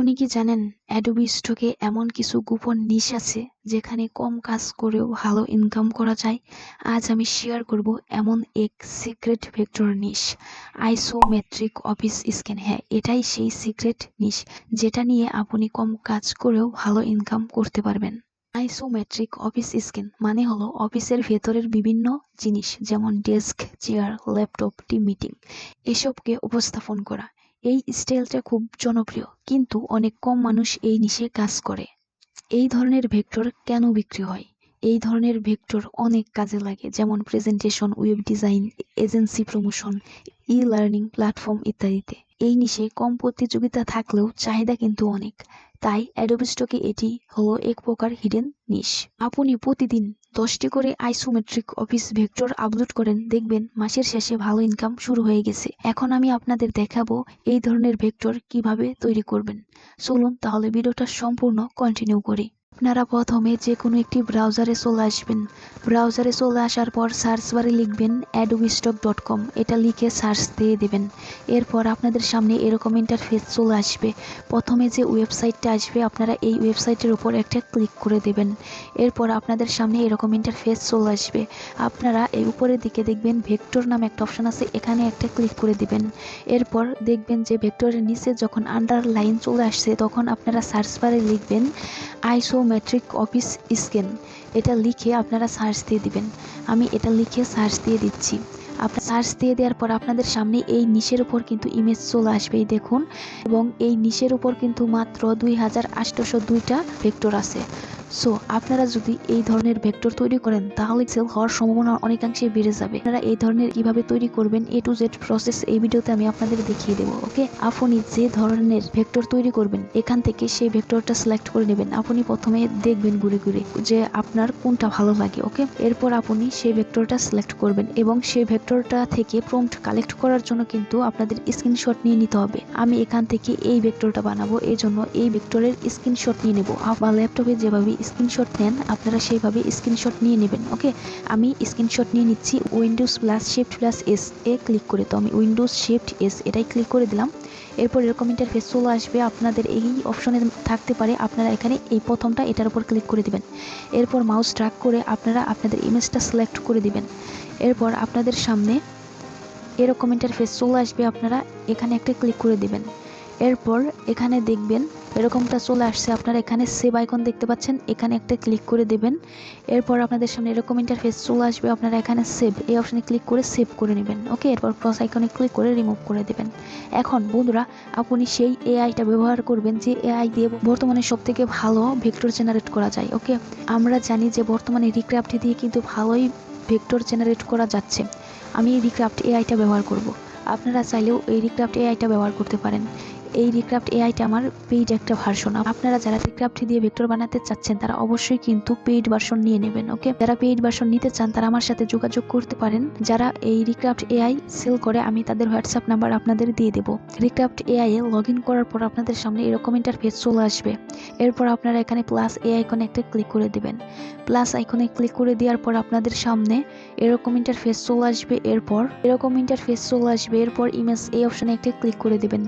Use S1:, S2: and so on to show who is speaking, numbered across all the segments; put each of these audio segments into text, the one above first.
S1: আপনি কি জানেন অ্যাডোবি স্টকে এমন কিছু গোপন নিশ আছে যেখানে কম কাজ করেও ভালো ইনকাম করা যায়? আজ আমি শেয়ার করব এমন এক secret vector niche isometric office scan হ্যাঁ এটাই সেই সিক্রেট নিশ যেটা নিয়ে আপনি কম কাজ করেও ভালো ইনকাম করতে পারবেন। আইসোমেট্রিক অফিস স্ক্যান মানে হলো অফিসের ভেতরের বিভিন্ন জিনিস, যেমন desk chair laptop team meeting এসবকে উপস্থাপন করা। এই স্টাইলটা খুব জনপ্রিয়, কিন্তু অনেক কম মানুষ এই নিশে কাজ করে। এই ধরনের ভেক্টর কেন বিক্রি হয়? এই ধরনের ভেক্টর অনেক কাজে লাগে, যেমন presentation web design agency promotion e learning platform ইত্যাদিতে। এই নিশে কম প্রতিযোগিতা থাকলেও চাহিদা কিন্তু অনেক। তাই অ্যাডোবি স্টকে এটি হলো এক প্রকার হিডেন নিশ আপনি প্রতিদিন দশটি করে আইসোমেট্রিক অফিস ভেক্টর আপলোড করেন। দেখবেন, মাসের শেষে ভালো ইনকাম শুরু হয়ে গেছে। এখন আমি আপনাদের দেখাবো এই ধরনের ভেক্টর কীভাবে তৈরি করবেন। চলুন তাহলে ভিডিওটা সম্পূর্ণ কন্টিনিউ করি। আপনারা প্রথমে যে কোনো একটি ব্রাউজারে চলে আসবেন। ব্রাউজারে চলে আসার পর সার্চ বারে লিখবেন অ্যাডোবিস্টক ডট কম এটা লিখে সার্চ দিয়ে দেবেন। এরপর আপনাদের সামনে এরকম ইন্টারফেস চলে আসবে। প্রথমে যে ওয়েবসাইটটা আসবে, আপনারা এই ওয়েবসাইটের উপর একটা ক্লিক করে দেবেন। এরপর আপনাদের সামনে এরকম ইন্টারফেস চলে আসবে। আপনারা এই উপরের দিকে দেখবেন ভেক্টর নামে একটা অপশন আছে, এখানে একটা ক্লিক করে দিবেন। এরপর দেখবেন যে ভেক্টরের নিচে যখন আন্ডার লাইন চলে আসছে, তখন আপনারা সার্চ বারে লিখবেন আইসোমেট্রিক অফিস স্ক্যান এটা লিখে আপনারা সার্চ দিয়ে দিবেন। আমি এটা লিখে সার্চ দিয়ে দিচ্ছি। আপনার সার্চ দিয়ে দেওয়ার পর আপনাদের সামনে এই নিশের উপর কিন্তু ইমেজ চলে আসবেই দেখুন। এবং এই নিশের উপর কিন্তু মাত্র দুই হাজার আটশোশো দুইটা ভেক্টর আছে। সো আপনারা যদি এই ধরনের ভেক্টর তৈরি করেন, তাহলে সেল হওয়ার সম্ভাবনা অনেকাংশে বেড়ে যাবে। আপনারা এই ধরনের কীভাবে তৈরি করবেন এ টু জেড প্রসেস এই ভিডিওতে আমি আপনাদের দেখিয়ে দেবো, ওকে? আপনি যে ধরনের ভেক্টর তৈরি করবেন, এখান থেকে সেই ভেক্টরটা সিলেক্ট করে নেবেন। আপনি প্রথমে দেখবেন ঘুরে ঘুরে যে আপনার কোনটা ভালো লাগে, ওকে? এরপর আপনি সেই ভেক্টরটা সিলেক্ট করবেন এবং সেই ভেক্টরটা থেকে প্রম্পট কালেক্ট করার জন্য কিন্তু আপনাদের স্ক্রিনশট নিয়ে নিতে হবে। আমি এখান থেকে এই ভেক্টরটা বানাবো এই জন্য এই ভেক্টরের স্ক্রিনশট নিয়ে নেব। আমার ল্যাপটপে যেভাবে স্ক্রিনশট নেন, আপনারা সেইভাবে স্ক্রিনশট নিয়ে নেবেন ওকে আমি স্ক্রিনশট নিয়ে নিচ্ছি Windows plus shift plus S এ ক্লিক করে, তো আমি উইন্ডোজ শিফট এস এটাই ক্লিক করে দিলাম। এরপর এরকম ইন্টারফেস চলে আসবে, আপনাদের এই অপশনে থাকতে পারে, আপনারা এখানে এই প্রথমটা এটার উপর ক্লিক করে দিবেন। এরপর মাউস ট্র্যাক করে আপনারা আপনাদের ইমেজটা সিলেক্ট করে দিবেন। এরপর আপনাদের সামনে এরকম ইন্টারফেস চলে আসবে, আপনারা এখানে একটা ক্লিক করে দিবেন। এরপর এখানে দেখবেন এরকমটা চলে আসছে। আপনারা এখানে সেভ আইকন দেখতে পাচ্ছেন। এখানে একটা ক্লিক করে দেবেন। এরপর আপনাদের সামনে এরকম ইন্টারফেস চলে আসবে। আপনারা এখানে সেভ এই অপশানে ক্লিক করে সেভ করে নেবেন। ওকে এরপর ক্রস আইকনে ক্লিক করে রিমুভ করে দেবেন। এখন, বন্ধুরা, আপনি সেই এআইটা ব্যবহার করবেন যে এআই দিয়ে বর্তমানে সব থেকে ভালো ভেক্টর জেনারেট করা যায়। ওকে আমরা জানি যে বর্তমানে রিক্রাফট দিয়ে কিন্তু ভালোই ভেক্টর জেনারেট করা যাচ্ছে। আমি এই রিক্রাফট এআইটা ব্যবহার করব। আপনারা চাইলেও এই রিক্রাফট এআইটা ব্যবহার করতে পারেন। এই রিক্রাফট এআইটা আমার পেইড একটা ভার্সন আপনারা যারা রিক্রাফট দিয়ে ভেক্টর বানাতে চাচ্ছেন, তারা অবশ্যই কিন্তু পেইড ভার্সন নিয়ে নেবেন ওকে যারা পেইড ভার্সন নিতে চান, তারা আমার সাথে যোগাযোগ করতে পারেন। যারা এই রিক্রাফট এআই সেল করে, আমি তাদের হোয়াটসঅ্যাপ নাম্বার আপনাদের দিয়ে দেবো। রিক্রাফট এআই এ লগ করার পর আপনাদের সামনে এরকম ইন্টারফেস চলে আসবে। এরপর আপনারা এখানে প্লাস এ আইকনে একটা ক্লিক করে দেবেন। প্লাস আইকনে ক্লিক করে দেওয়ার পর আপনাদের সামনে এরকম ইন্টারফেস চলে আসবে। এরপর এরকম ইন্টারফেস চলে আসবে। এরপর ইমেজ এই অপশনে একটা ক্লিক করে দেবেন।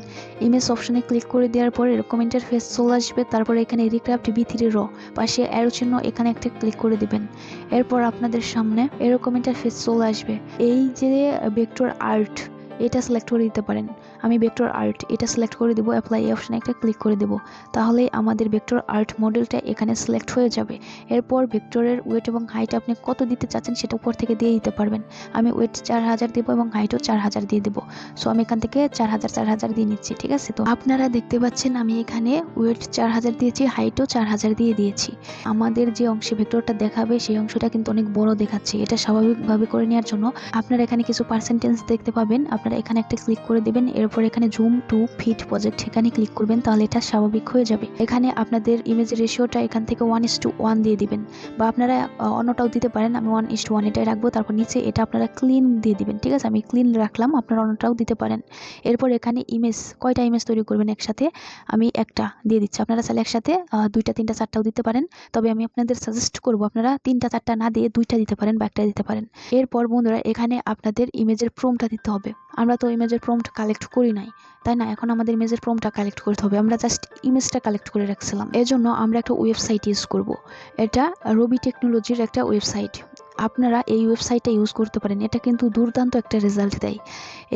S1: ইমেজ অপশনে ক্লিক করে দেওয়ার পর এরকম ইন্টারফেস চলে আসবে। তারপর এখানে রিক্রাফট বি থ্রি র পাশে অ্যারো চিহ্ন, এখানে একটা ক্লিক করে দিবেন। এরপর আপনাদের সামনে এরকম ইন্টারফেস চলে আসবে। এই যে ভেক্টর আর্ট এটা সিলেক্ট করে দিতে পারেন। আমি ভেক্টর আর্ট এটা সিলেক্ট করে দেবো অ্যাপ্লাই অপশানে একটা ক্লিক করে দেবো। তাহলে আমাদের ভেক্টর আর্ট মডেলটা এখানে সিলেক্ট হয়ে যাবে। এরপর ভেক্টরের ওয়েট এবং হাইট আপনি কত দিতে চাচ্ছেন সেটা উপর থেকে দিয়ে দিতে পারবেন। আমি ওয়েট চার হাজার দেবো এবং হাইটও চার হাজার দিয়ে দেবো। সো আমি এখান থেকে চার হাজার চার হাজার দিয়ে নিচ্ছি, ঠিক আছে? তো আপনারা দেখতে পাচ্ছেন আমি এখানে ওয়েট চার হাজার দিয়েছি হাইটও চার হাজার দিয়ে দিয়েছি। আমাদের যে অংশে ভেক্টরটা দেখাবে, সেই অংশটা কিন্তু অনেক বড় দেখাচ্ছে। এটা স্বাভাবিকভাবে করে নেওয়ার জন্য আপনারা এখানে কিছু পার্সেন্টেজ দেখতে পাবেন। আপনারা এখানে একটা ক্লিক করে দেবেন, এরপর এখানে জুম টু ফিট প্রজেক্ট এখানে ক্লিক করবেন, তাহলে এটা স্বাভাবিক হয়ে যাবে। এখানে আপনাদের ইমেজ রেশিওটা এখান থেকে ওয়ান ইস টু ওয়ান দিয়ে দিবেন বা আপনারা অন্যটাও দিতে পারেন, আমি ওয়ান ইস টু ওয়ান এটাই রাখব, তারপর নিচে এটা আপনারা ক্লিন দিয়ে দিবেন, ঠিক আছে? আমি ক্লিন রাখলাম, আপনারা অন্যটাও দিতে পারেন। এরপর এখানে ইমেজ কয়টা ইমেজ তৈরি করবেন একসাথে? আমি একটা দিয়ে দিচ্ছি, আপনারা চাইলে একসাথে দুইটা, তিনটা, চারটাও দিতে পারেন, তবে আমি আপনাদের সাজেস্ট করব, আপনারা তিনটা, চারটা না দিয়ে দুইটা দিতে পারেন বা একটা দিতে পারেন। এরপর বন্ধুরা, এখানে আপনাদের ইমেজের প্রোমটা দিতে হবে। আমরা তো ইমেজের প্রম্পট কালেক্ট করি নাই, তাই না? এখন আমাদের ইমেজের ফর্মটা কালেক্ট করতে হবে। আমরা জাস্ট ইমেজটা কালেক্ট করে রাখছিলাম। এজন্য আমরা একটা ওয়েবসাইট ইউজ করব। এটা রবি টেকনোলজির একটা ওয়েবসাইট আপনারা এই ওয়েবসাইটটা ইউজ করতে পারেন। এটা কিন্তু দুর্দান্ত একটা রেজাল্ট দেয়।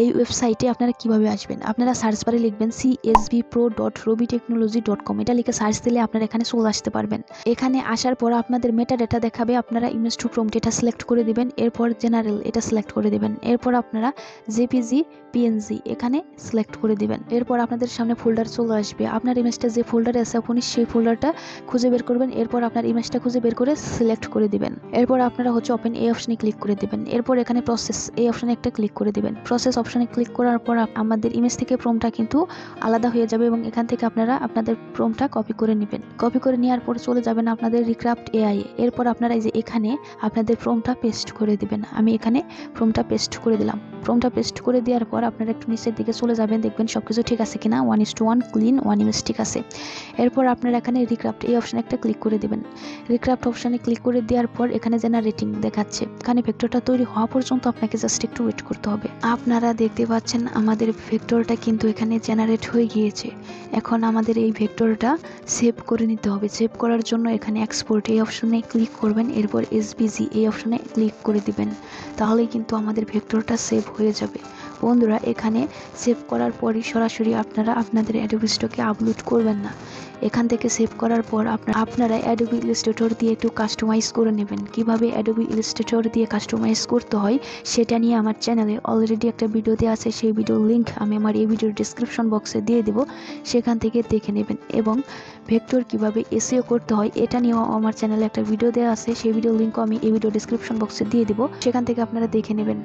S1: এই ওয়েবসাইটে আপনারা কীভাবে আসবেন? আপনারা সার্চ বারে লিখবেন CSB pro dot Robi technology dot com এটা লিখে সার্চ দিলে আপনারা এখানে চলে আসতে পারবেন। এখানে আসার পর আপনাদের মেটা ডেটা দেখাবে, আপনারা ইমেজ টু প্রম্পট এটা সিলেক্ট করে দিবেন, এরপর জেনারেল এটা সিলেক্ট করে দিবেন, এরপর আপনারা জেপিজি পিএনজি এখানে সিলেক্ট করে দিবেন। এরপর আপনাদের সামনে ফোল্ডার চলে আসবে। আপনার ইমেজটা যে ফোল্ডারে আছে আপনি সেই ফোল্ডারটা খুঁজে বের করবেন, এরপর আপনার ইমেজটা খুঁজে বের করে সিলেক্ট করে দিবেন। এরপর আপনারা হচ্ছে ওপেন এই অপশনে ক্লিক করে দিবেন। এরপর এখানে প্রসেস এই অপশনে একটা ক্লিক করে দিবেন। প্রসেস অপশনে ক্লিক করার পর আমাদের ইমেজ থেকে প্রমটা কিন্তু আলাদা হয়ে যাবে এবং এখান থেকে আপনারা আপনাদের প্রমটা কপি করে নেবেন। কপি করে নেওয়ার পর চলে যাবেন আপনাদের রিক্রাফট এআই এরপর আপনারা এই যে এখানে আপনাদের প্রমটা পেস্ট করে দিবেন। আমি এখানে প্রমটা পেস্ট করে দিলাম। প্রমটা পেস্ট করে দেওয়ার পর আপনারা একটু নিচের দিকে চলে যাবেন, দেখবেন সব কিছু ঠিক আছে কিনা। One is two one clean one image ঠিক আছে। এরপর আপনারা এখানে রিক্রাফট এই অপশানে একটা ক্লিক করে দিবেন। রিক্রাফট অপশানে ক্লিক করে দেওয়ার পর এখানে জেনারেটিং দেখাচ্ছে। এখানে ভেক্টরটা তৈরি হওয়া পর্যন্ত আপনাকে জাস্ট একটু ওয়েট করতে হবে। আপনারা দেখতে পাচ্ছেন আমাদের ভেক্টরটা কিন্তু এখানে জেনারেট হয়ে গিয়েছে। এখন আমাদের এই ভেক্টরটা সেভ করে নিতে হবে। সেভ করার জন্য এখানে এক্সপোর্ট এই অপশনে ক্লিক করবেন, এরপর এসবিজি এই অপশনে ক্লিক করে দিবেন। তাহলেই কিন্তু আমাদের ভেক্টরটা সেভ হয়ে যাবে। বন্ধুরা, এখানে সেভ করার পরই সরাসরি আপনারা আপনাদের অ্যাডোবি স্টকে আপলোড করবেন না। এখান থেকে সেভ করার পর আপনারা অ্যাডোবি ইলাস্ট্রেটর দিয়ে একটু কাস্টমাইজ করে নেবেন। কীভাবে অ্যাডোবি ইলাস্ট্রেটর দিয়ে কাস্টমাইজ করতে হয়, সেটা নিয়ে আমার চ্যানেলে অলরেডি একটা ভিডিও দেওয়া আছে। সেই ভিডিওর লিঙ্ক আমি আমার এই ভিডিওর ডিসক্রিপশন বক্সে দিয়ে দেবো। সেখান থেকে দেখে নেবেন। এবং ভেক্টর কীভাবে এসিও করতে হয়, এটা নিয়েও আমার চ্যানেলে একটা ভিডিও দেওয়া আছে। সেই ভিডিও লিঙ্কও আমি এই ভিডিও ডিসক্রিপশন বক্সে দিয়ে দেবো। সেখান থেকে আপনারা দেখে নেবেন।